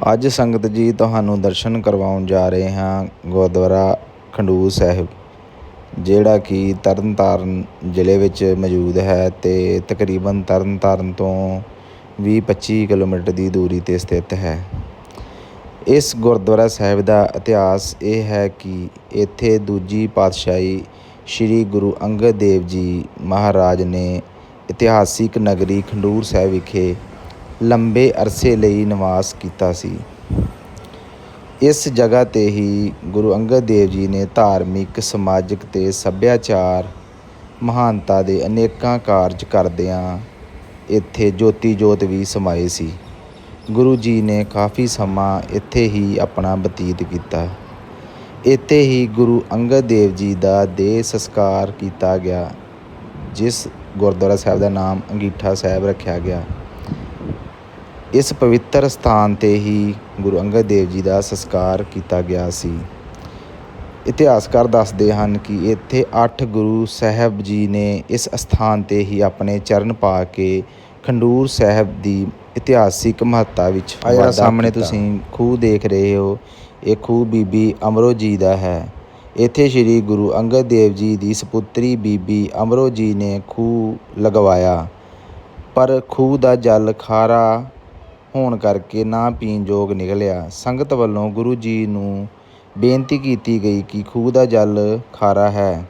ਅੱਜ ਸੰਗਤ ਜੀ ਤੁਹਾਨੂੰ ਦਰਸ਼ਨ ਕਰਵਾਉਣ ਜਾ ਰਹੇ ਹਾਂ ਗੁਰਦੁਆਰਾ ਖੰਡੂਰ ਸਾਹਿਬ, ਜਿਹੜਾ ਕਿ ਤਰਨਤਾਰਨ ਜ਼ਿਲ੍ਹੇ ਵਿੱਚ ਮੌਜੂਦ ਹੈ ਤੇ ਤਕਰੀਬਨ ਤਰਨਤਾਰਨ ਤੋਂ 20-25 ਕਿਲੋਮੀਟਰ ਦੀ ਦੂਰੀ ਤੇ ਸਥਿਤ ਹੈ। ਇਸ ਗੁਰਦੁਆਰਾ ਸਾਹਿਬ ਦਾ ਇਤਿਹਾਸ ਇਹ ਹੈ ਕਿ ਇੱਥੇ ਦੂਜੀ ਪਾਤਸ਼ਾਹੀ ਸ੍ਰੀ ਗੁਰੂ ਅੰਗਦ ਦੇਵ ਜੀ ਮਹਾਰਾਜ ਨੇ ਇਤਿਹਾਸਿਕ ਨਗਰੀ ਖੰਡੂਰ ਸਾਹਿਬ ਵਿਖੇ ਲੰਬੇ ਅਰਸੇ ਲਈ ਨਿਵਾਸ ਕੀਤਾ ਸੀ। ਇਸ ਜਗ੍ਹਾ ਤੇ ਹੀ ਗੁਰੂ ਅੰਗਦ ਦੇਵ ਜੀ ਨੇ ਧਾਰਮਿਕ, ਸਮਾਜਿਕ ਤੇ ਸੱਭਿਆਚਾਰ ਮਹਾਨਤਾ ਦੇ ਅਨੇਕਾਂ ਕਾਰਜ ਕਰਦਿਆਂ ਇੱਥੇ ਜੋਤੀ ਜੋਤ ਵੀ ਸਮਾਏ ਸੀ। ਗੁਰੂ ਜੀ ਨੇ ਕਾਫੀ ਸਮਾਂ ਇੱਥੇ ਹੀ ਆਪਣਾ ਬਤੀਤ ਕੀਤਾ। ਇੱਥੇ ਹੀ ਗੁਰੂ ਅੰਗਦ ਦੇਵ ਜੀ ਦਾ ਦੇਹ ਸੰਸਕਾਰ ਕੀਤਾ ਗਿਆ, ਜਿਸ ਗੁਰਦੁਆਰਾ ਸਾਹਿਬ ਦਾ ਨਾਮ ਅੰਗੀਠਾ ਸਾਹਿਬ ਰੱਖਿਆ ਗਿਆ। ਇਸ ਪਵਿੱਤਰ ਸਥਾਨ ਤੇ ਹੀ ਗੁਰੂ ਅੰਗਦ ਦੇਵ ਜੀ ਦਾ ਸੰਸਕਾਰ ਕੀਤਾ ਗਿਆ ਸੀ। ਇਤਿਹਾਸਕਾਰ ਦੱਸਦੇ ਹਨ ਕਿ ਇੱਥੇ 8 ਗੁਰੂ ਸਾਹਿਬ ਜੀ ਨੇ ਇਸ ਸਥਾਨ ਤੇ ਹੀ ਆਪਣੇ ਚਰਨ ਪਾ ਕੇ ਖੰਡੂਰ ਸਾਹਿਬ ਦੀ ਇਤਿਹਾਸਿਕ ਮਹੱਤਤਾ ਵਿੱਚ ਆਇਆ ਸਾਹਮਣੇ ਤੁਸੀਂ ਖੂਹ ਦੇਖ ਰਹੇ ਹੋ ਇਹ ਖੂਹ ਬੀਬੀ ਅਮਰੋ ਜੀ ਦਾ ਹੈ। ਇੱਥੇ ਸ੍ਰੀ ਗੁਰੂ ਅੰਗਦ ਦੇਵ ਜੀ ਦੀ ਸੁਪੁੱਤਰੀ ਬੀਬੀ ਅਮਰੋ ਜੀ ਨੇ ਖੂਹ ਲਗਵਾਇਆ। ਪਰ ਖੂਹ ਦਾ ਜਲ ਖਾਰਾ ਹੋਣ ਕਰਕੇ ਨਾ ਪੀਣ ਯੋਗ ਨਿਕਲਿਆ। ਸੰਗਤ ਵੱਲੋਂ ਗੁਰੂ ਜੀ ਨੂੰ ਬੇਨਤੀ ਕੀਤੀ ਗਈ ਕਿ ਖੂਹ ਦਾ ਜਲ ਖਾਰਾ ਹੈ।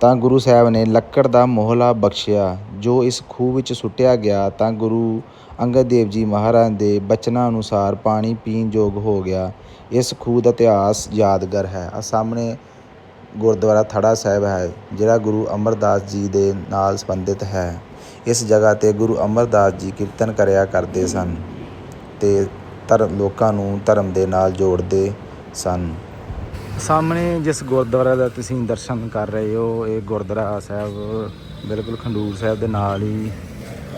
ਤਾਂ ਗੁਰੂ ਸਾਹਿਬ ਨੇ ਲੱਕੜ ਦਾ ਮੋਹਲਾ ਬਖਸ਼ਿਆ। ਜੋ ਇਸ ਖੂਹ ਵਿੱਚ ਸੁੱਟਿਆ ਗਿਆ, ਤਾਂ ਗੁਰੂ ਅੰਗਦ ਦੇਵ ਜੀ ਮਹਾਰਾਜ ਦੇ ਬਚਨਾਂ ਅਨੁਸਾਰ ਪਾਣੀ ਪੀਣ ਯੋਗ ਹੋ ਗਿਆ। ਇਸ ਖੂਹ ਦਾ ਇਤਿਹਾਸ ਯਾਦਗਾਰ ਹੈ। ਆ ਸਾਹਮਣੇ ਗੁਰਦੁਆਰਾ ਥੜਾ ਸਾਹਿਬ ਹੈ, ਜਿਹੜਾ ਗੁਰੂ ਅਮਰਦਾਸ ਜੀ ਦੇ ਨਾਲ ਸੰਬੰਧਿਤ ਹੈ। ਇਸ ਜਗ੍ਹਾ ਤੇ ਗੁਰੂ ਅਮਰਦਾਸ ਜੀ ਕੀਰਤਨ ਕਰਿਆ ਕਰਦੇ ਸਨ ਅਤੇ ਧਰਮ ਲੋਕਾਂ ਨੂੰ ਧਰਮ ਦੇ ਨਾਲ ਜੋੜਦੇ ਸਨ। ਸਾਹਮਣੇ ਜਿਸ ਗੁਰਦੁਆਰਾ ਦਾ ਤੁਸੀਂ ਦਰਸ਼ਨ ਕਰ ਰਹੇ ਹੋ, ਇਹ ਗੁਰਦੁਆਰਾ ਸਾਹਿਬ ਬਿਲਕੁਲ ਖੰਡੂਰ ਸਾਹਿਬ ਦੇ ਨਾਲ ਹੀ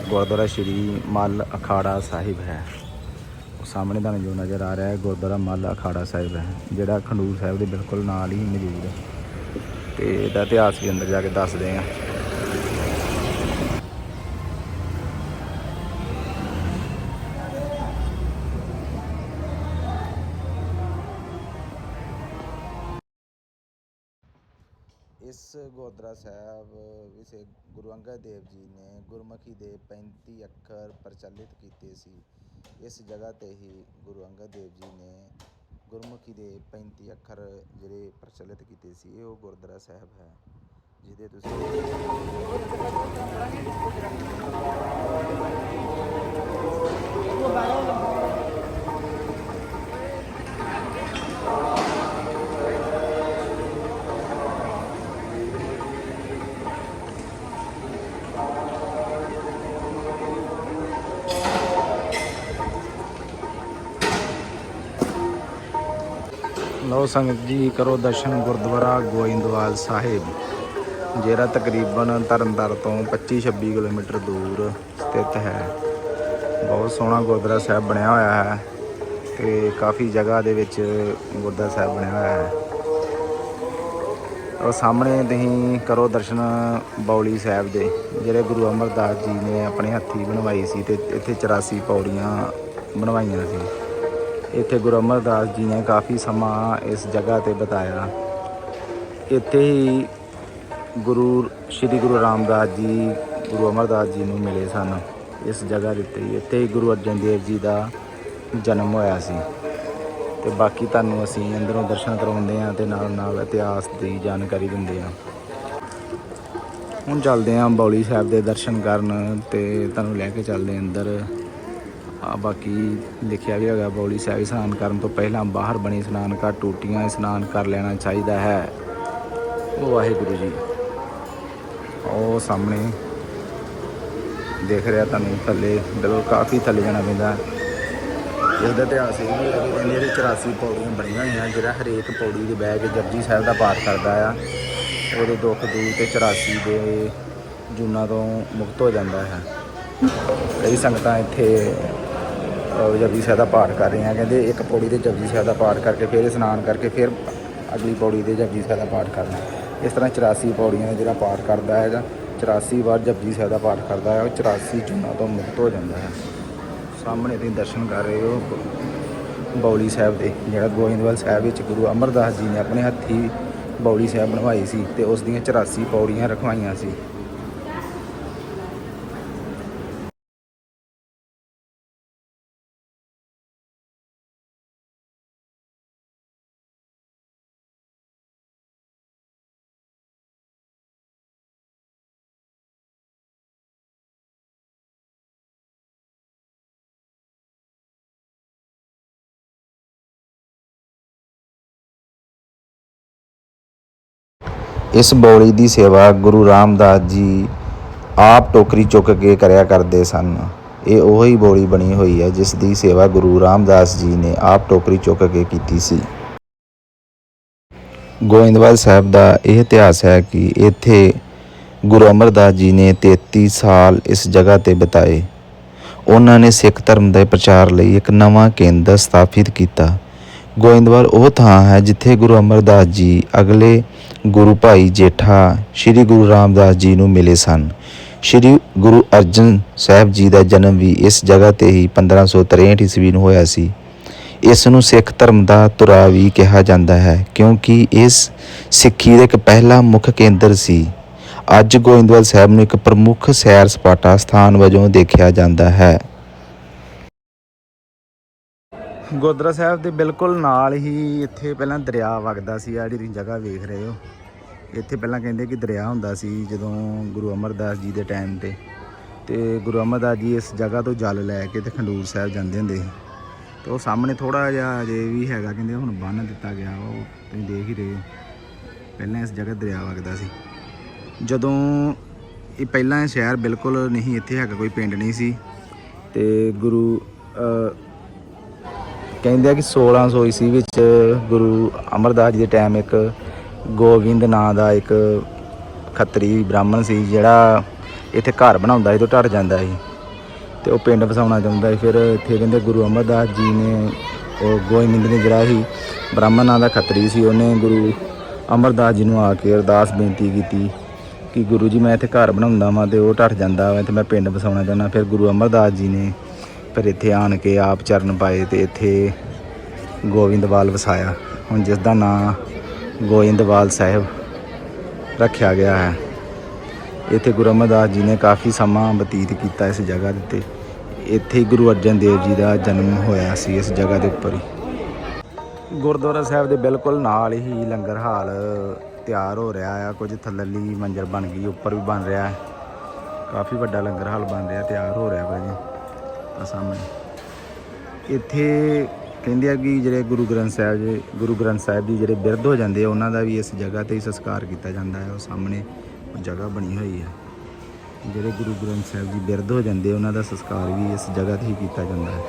ਗੁਰਦੁਆਰਾ ਸ਼੍ਰੀ ਮੱਲ ਅਖਾੜਾ ਸਾਹਿਬ ਹੈ। ਉਹ ਸਾਹਮਣੇ ਤੁਹਾਨੂੰ ਜੋ ਨਜ਼ਰ ਆ ਰਿਹਾ ਹੈ, ਗੁਰਦੁਆਰਾ ਮੱਲ ਅਖਾੜਾ ਸਾਹਿਬ ਹੈ, ਜਿਹੜਾ ਖੰਡੂਰ ਸਾਹਿਬ ਦੇ ਬਿਲਕੁਲ ਨਾਲ ਹੀ ਮੌਜੂਦ ਹੈ। ਤੇ ਇਹਦਾ ਇਤਿਹਾਸ ਵੀ ਅੰਦਰ ਜਾ ਕੇ ਦੱਸਦੇ ਹਾਂ। ਇਸ ਗੁਰਦੁਆਰਾ ਸਾਹਿਬ ਵਿਸੇ ਗੁਰੂ ਅੰਗਦ ਦੇਵ ਜੀ ਨੇ ਗੁਰਮੁਖੀ ਦੇ 35 ਅੱਖਰ ਪ੍ਰਚਲਿਤ ਕੀਤੇ ਸੀ। ਇਸ ਜਗ੍ਹਾ ਤੇ ਹੀ ਗੁਰੂ ਅੰਗਦ ਦੇਵ ਜੀ ਨੇ ਗੁਰਮੁਖੀ ਦੇ 35 ਅੱਖਰ ਜਿਹੜੇ ਪ੍ਰਚਲਿਤ ਕੀਤੇ ਸੀ, ਇਹ ਉਹ ਗੁਰਦੁਆਰਾ ਸਾਹਿਬ ਹੈ, ਜਿਹਦੇ ਤੁਸੀਂ ਲਓ ਸੰਗਤ ਜੀ, ਕਰੋ ਦਰਸ਼ਨ ਗੁਰਦੁਆਰਾ ਗੋਇੰਦਵਾਲ ਸਾਹਿਬ। ਜਿਹੜਾ ਤਕਰੀਬਨ ਤਰਨਤਾਰਨ ਤੋਂ 25-26 ਕਿਲੋਮੀਟਰ ਦੂਰ ਸਥਿਤ ਹੈ। ਬਹੁਤ ਸੋਹਣਾ ਗੁਰਦੁਆਰਾ ਸਾਹਿਬ ਬਣਿਆ ਹੋਇਆ ਹੈ ਤੇ ਕਾਫੀ ਜਗ੍ਹਾ ਦੇ ਵਿੱਚ ਗੁਰਦੁਆਰਾ ਸਾਹਿਬ ਬਣਿਆ ਹੋਇਆ ਹੈ। ਔਰ ਸਾਹਮਣੇ ਤੁਸੀਂ ਕਰੋ ਦਰਸ਼ਨ ਬੌਲੀ ਸਾਹਿਬ ਦੇ, ਜਿਹੜੇ ਗੁਰੂ ਅਮਰਦਾਸ ਜੀ ਨੇ ਆਪਣੇ ਹੱਥੀ ਬਣਵਾਈ ਸੀ ਤੇ ਇੱਥੇ 84 ਪੌੜੀਆਂ ਬਣਵਾਈਆਂ ਸੀ। ਇੱਥੇ ਗੁਰੂ ਅਮਰਦਾਸ ਜੀ ਨੇ ਕਾਫੀ ਸਮਾਂ ਇਸ ਜਗ੍ਹਾ ਤੇ ਬਿਤਾਇਆ। ਇੱਥੇ ਹੀ ਗੁਰੂ, ਸ਼੍ਰੀ ਗੁਰੂ ਰਾਮਦਾਸ ਜੀ, ਗੁਰੂ ਅਮਰਦਾਸ ਜੀ ਨੂੰ ਮਿਲੇ ਸਨ। ਇਸ ਜਗ੍ਹਾ ਦੇ ਉੱਤੇ ਇੱਥੇ ਹੀ ਗੁਰੂ ਅਰਜਨ ਦੇਵ ਜੀ ਦਾ ਜਨਮ ਹੋਇਆ ਸੀ। ਤੇ ਬਾਕੀ ਤੁਹਾਨੂੰ ਅਸੀਂ ਅੰਦਰੋਂ ਦਰਸ਼ਨ ਕਰਵਾਉਂਦੇ ਹਾਂ ਤੇ ਨਾਲ ਨਾਲ ਇਤਿਹਾਸ ਦੀ ਜਾਣਕਾਰੀ ਦਿੰਦੇ ਹਾਂ। ਹੁਣ ਚੱਲਦੇ ਹਾਂ ਬੌਲੀ ਸਾਹਿਬ ਦੇ ਦਰਸ਼ਨ ਕਰਨ ਤੇ ਤੁਹਾਨੂੰ ਲੈ ਕੇ ਚੱਲਦੇ ਅੰਦਰ। ਆ, ਬਾਕੀ ਲਿਖਿਆ ਵੀ ਹੈਗਾ ਬੌਲੀ ਸਾਹਿਬ, ਇਸ਼ਨਾਨ ਕਰਨ ਤੋਂ ਪਹਿਲਾਂ ਬਾਹਰ ਬਣੇ ਇਸ਼ਨਾਨ ਘਾਟ ਟੂਟੀਆਂ ਇਸ਼ਨਾਨ ਕਰ ਲੈਣਾ ਚਾਹੀਦਾ ਹੈ। ਉਹ ਵਾਹਿਗੁਰੂ ਜੀ। ਉਹ ਸਾਹਮਣੇ ਦੇਖ ਰਿਹਾ ਤੁਹਾਨੂੰ ਥੱਲੇ ਬਿਲਕੁਲ ਕਾਫੀ ਥੱਲੇ ਜਾਣਾ ਪੈਂਦਾ। ਇਸ ਦਾ ਇਤਿਹਾਸ ਇਹ ਵੀ ਹੈ ਕਿ ਇਹਨੇ ਦੇ 84 ਪੌੜੀਆਂ ਬਣੀਆਂ ਹੋਈਆਂ, ਜਿਹੜਾ ਹਰੇਕ ਪੌੜੀ ਦੇ ਬਹਿ ਕੇ ਜਪਜੀ ਸਾਹਿਬ ਦਾ ਪਾਠ ਕਰਦਾ ਆ, ਉਹਦੇ ਦੁੱਖ ਦੂਰ ਤੇ 84 ਦੇ ਜੂਨਾਂ ਤੋਂ ਮੁਕਤ ਹੋ ਜਾਂਦਾ ਹੈ। ਕਈ ਸੰਗਤਾਂ ਇੱਥੇ ਜਪਜੀ ਸਾਹਿਬ ਦਾ ਪਾਠ ਕਰ ਰਹੇ ਰਹੀਆਂ ਕਹਿੰਦੇ ਇੱਕ ਪੌੜੀ ਤੇ ਜਪਜੀ ਸਾਹਿਬ ਦਾ ਪਾਠ ਕਰਕੇ ਫਿਰ ਇਸ਼ਨਾਨ ਕਰਕੇ ਫਿਰ ਅਗਲੀ ਪੌੜੀ ਤੇ ਜਪਜੀ ਸਾਹਿਬ ਦਾ ਪਾਠ ਕਰਨਾ। ਇਸ ਤਰ੍ਹਾਂ 84 ਪੌੜੀਆਂ ਦਾ ਜਿਹੜਾ ਪਾਠ ਕਰਦਾ ਹੈ ਹੈਗਾ 84 ਵਾਰ ਜਪਜੀ ਸਾਹਿਬ ਦਾ ਪਾਠ ਕਰਦਾ ਹੈ, ਉਹ 84 ਜੂਨਾਂ ਤੋਂ ਮੁਕਤ ਹੋ ਜਾਂਦਾ ਹੈ। ਸਾਹਮਣੇ ਤੁਸੀਂ ਦਰਸ਼ਨ ਕਰ ਰਹੇ ਹੋ, ਬੌਲੀ ਸਾਹਿਬ ਦੇ, ਜਿਹੜਾ ਗੋਇੰਦਵਾਲ ਸਾਹਿਬ ਵਿੱਚ ਗੁਰੂ ਅਮਰਦਾਸ ਜੀ ਨੇ ਆਪਣੇ ਹੱਥੀ ਬੌਲੀ ਸਾਹਿਬ ਬਣਵਾਈ ਸੀ ਤੇ ਉਸ ਦੀਆਂ 84 ਪੌੜੀਆਂ ਰਖਵਾਈਆਂ ਸੀ। ਇਸ ਬੌਲੀ ਦੀ ਸੇਵਾ ਗੁਰੂ ਰਾਮਦਾਸ ਜੀ ਆਪ ਟੋਕਰੀ ਚੁੱਕ ਕੇ ਕਰਿਆ ਕਰਦੇ ਸਨ। ਇਹ ਉਹੀ ਬੌਲੀ ਬਣੀ ਹੋਈ ਹੈ, ਜਿਸ ਦੀ ਸੇਵਾ ਗੁਰੂ ਰਾਮਦਾਸ ਜੀ ਨੇ ਆਪ ਟੋਕਰੀ ਚੁੱਕ ਕੇ ਕੀਤੀ ਸੀ। ਗੋਇੰਦਵਾਲ ਸਾਹਿਬ ਦਾ ਇਹ ਇਤਿਹਾਸ ਹੈ ਕਿ ਇੱਥੇ ਗੁਰੂ ਅਮਰਦਾਸ ਜੀ ਨੇ 33 ਸਾਲ ਇਸ ਜਗ੍ਹਾ ਤੇ ਬਿਤਾਏ। ਉਹਨਾਂ ਨੇ ਸਿੱਖ ਧਰਮ ਦੇ ਪ੍ਰਚਾਰ ਲਈ ਇੱਕ ਨਵਾਂ ਕੇਂਦਰ ਸਥਾਪਿਤ ਕੀਤਾ। ਗੋਇੰਦਵਾਲ ਉਹ ਥਾਂ ਹੈ ਜਿੱਥੇ ਗੁਰੂ ਅਮਰਦਾਸ ਜੀ ਅਗਲੇ ਗੁਰੂ ਭਾਈ ਜੇਠਾ ਸ੍ਰੀ ਗੁਰੂ ਰਾਮਦਾਸ ਜੀ ਨੂੰ ਮਿਲੇ ਸਨ। ਸ੍ਰੀ ਗੁਰੂ ਅਰਜਨ ਸਾਹਿਬ ਜੀ ਦਾ ਜਨਮ ਵੀ ਇਸ ਜਗ੍ਹਾ ਤੇ ਹੀ 1563 ਈਸਵੀ ਨੂੰ ਹੋਇਆ ਸੀ। ਇਸ ਨੂੰ ਸਿੱਖ ਧਰਮ ਦਾ ਤੁਰਾ ਵੀ ਕਿਹਾ ਜਾਂਦਾ ਹੈ ਕਿਉਂਕਿ ਇਸ ਸਿੱਖੀ ਦਾ ਇੱਕ ਪਹਿਲਾ ਮੁੱਖ ਕੇਂਦਰ ਸੀ। ਅੱਜ ਗੋਇੰਦਵਾਲ ਸਾਹਿਬ ਨੂੰ ਇੱਕ ਪ੍ਰਮੁੱਖ ਸੈਰ ਸਪਾਟਾ ਸਥਾਨ ਵਜੋਂ ਦੇਖਿਆ ਜਾਂਦਾ ਹੈ। ਗੁਰਦੁਆਰਾ ਸਾਹਿਬ ਦੇ ਬਿਲਕੁਲ ਨਾਲ ਹੀ ਇੱਥੇ ਪਹਿਲਾਂ ਦਰਿਆ ਵਗਦਾ ਸੀ ਆ ਜਿਹੜੀ ਜਗ੍ਹਾ ਵੇਖ ਰਹੇ ਹੋ। ਇੱਥੇ ਪਹਿਲਾਂ ਕਹਿੰਦੇ ਕਿ ਦਰਿਆ ਹੁੰਦਾ ਸੀ ਜਦੋਂ ਗੁਰੂ ਅਮਰਦਾਸ ਜੀ ਦੇ ਟਾਈਮ ਤੇ। ਤੇ ਗੁਰੂ ਅਮਰਦਾਸ ਜੀ ਇਸ ਜਗ੍ਹਾ ਤੋਂ ਜਲ ਲੈ ਕੇ ਤੇ ਖੰਡੂਰ ਸਾਹਿਬ ਜਾਂਦੇ ਹੁੰਦੇ ਸੀ। ਤੇ ਉਹ ਸਾਹਮਣੇ ਥੋੜਾ ਜਿਹਾ ਅਜੇ ਵੀ ਹੈਗਾ, ਕਹਿੰਦੇ ਹੁਣ ਬੰਨ ਦਿੱਤਾ ਗਿਆ ਉਹ ਤੁਸੀਂ ਦੇਖ ਹੀ ਰਹੇ ਹੋ। ਪਹਿਲਾਂ ਇਸ ਜਗ੍ਹਾ ਦਰਿਆ ਵਗਦਾ ਸੀ। ਜਦੋਂ ਇਹ ਪਹਿਲਾਂ ਇਹ ਸ਼ਹਿਰ ਬਿਲਕੁਲ ਨਹੀਂ ਇੱਥੇ ਹੈਗਾ, ਕੋਈ ਪਿੰਡ ਨਹੀਂ ਸੀ। ਤੇ ਗੁਰੂ ਕਹਿੰਦੇ ਆ ਕਿ 1600 ਈਸਵੀ ਵਿੱਚ ਗੁਰੂ ਅਮਰਦਾਸ ਜੀ ਦੇ ਟਾਈਮ ਇੱਕ ਗੋਬਿੰਦ ਨਾਂ ਦਾ ਇੱਕ ਖੱਤਰੀ ਬ੍ਰਾਹਮਣ ਸੀ, ਜਿਹੜਾ ਇੱਥੇ ਘਰ ਬਣਾਉਂਦਾ ਸੀ ਤੇ ਢੜ ਜਾਂਦਾ ਸੀ ਤੇ ਉਹ ਪਿੰਡ ਵਸਾਉਣਾ ਚਾਹੁੰਦਾ ਸੀ। ਫਿਰ ਇੱਥੇ ਕਹਿੰਦੇ ਗੁਰੂ ਅਮਰਦਾਸ ਜੀ ਨੇ ਉਹ ਗੋਬਿੰਦ ਨੇ ਜਿਹੜਾ ਸੀ, ਬ੍ਰਾਹਮਣ ਨਾਂ ਦਾ ਖੱਤਰੀ ਸੀ, ਉਹਨੇ ਗੁਰੂ ਅਮਰਦਾਸ ਜੀ ਨੂੰ ਆ ਕੇ ਅਰਦਾਸ ਬੇਨਤੀ ਕੀਤੀ ਕਿ ਗੁਰੂ ਜੀ ਮੈਂ ਇੱਥੇ ਘਰ ਬਣਾਉਂਦਾ ਵਾਂ ਤੇ ਉਹ ਢੱਠ ਜਾਂਦਾ ਵਾ ਤੇ ਮੈਂ ਪਿੰਡ ਵਸਾਉਣਾ ਚਾਹੁੰਦਾ। ਫਿਰ ਗੁਰੂ ਅਮਰਦਾਸ ਜੀ ਨੇ ਫਿਰ ਇੱਥੇ ਆਣ ਕੇ ਆਪ ਚਰਨ ਪਾਏ ਤੇ ਇੱਥੇ ਗੋਇੰਦਵਾਲ ਵਸਾਇਆ। ਹੁਣ ਜਿਸ ਦਾ ਨਾਂ ਗੋਇੰਦਵਾਲ ਸਾਹਿਬ ਰੱਖਿਆ ਗਿਆ ਹੈ। ਇੱਥੇ ਗੁਰੂ ਅਮਰਦਾਸ ਜੀ ਨੇ ਕਾਫੀ ਸਮਾਂ ਬਤੀਤ ਕੀਤਾ ਇਸ ਜਗ੍ਹਾ ਦੇ ਉੱਤੇ। ਇੱਥੇ ਹੀ ਗੁਰੂ ਅਰਜਨ ਦੇਵ ਜੀ ਦਾ ਜਨਮ ਹੋਇਆ ਸੀ ਇਸ ਜਗ੍ਹਾ ਦੇ ਉੱਪਰ ਹੀ। ਗੁਰਦੁਆਰਾ ਸਾਹਿਬ ਦੇ ਬਿਲਕੁਲ ਨਾਲ ਹੀ ਲੰਗਰ ਹਾਲ ਤਿਆਰ ਹੋ ਰਿਹਾ ਆ। ਕੁਝ ਥੱਲਲੀ ਮੰਜ਼ਰ ਬਣ ਗਈ, ਉੱਪਰ ਵੀ ਬਣ ਰਿਹਾ। ਹੈ ਕਾਫੀ ਵੱਡਾ ਲੰਗਰ ਹਾਲ ਬਣ ਰਿਹਾ, ਤਿਆਰ ਹੋ ਰਿਹਾ ਭਾਜੀ ਆ ਸਾਹਮਣੇ। ਇੱਥੇ ਕਹਿੰਦੇ ਆ ਕਿ ਜਿਹੜੇ ਗੁਰੂ ਗ੍ਰੰਥ ਸਾਹਿਬ ਜੀ, ਗੁਰੂ ਗ੍ਰੰਥ ਸਾਹਿਬ ਜੀ ਜਿਹੜੇ ਬਿਰਧ ਹੋ ਜਾਂਦੇ ਆ, ਉਹਨਾਂ ਦਾ ਵੀ ਇਸ ਜਗ੍ਹਾ ਤੇ ਹੀ ਸੰਸਕਾਰ ਕੀਤਾ ਜਾਂਦਾ ਹੈ। ਉਹ ਸਾਹਮਣੇ ਉਹ ਜਗ੍ਹਾ ਬਣੀ ਹੋਈ ਹੈ। ਜਿਹੜੇ ਗੁਰੂ ਗ੍ਰੰਥ ਸਾਹਿਬ ਜੀ ਬਿਰਧ ਹੋ ਜਾਂਦੇ ਉਹਨਾਂ ਦਾ ਸੰਸਕਾਰ ਵੀ ਇਸ ਜਗ੍ਹਾ ਤੇ ਹੀ ਕੀਤਾ ਜਾਂਦਾ ਹੈ।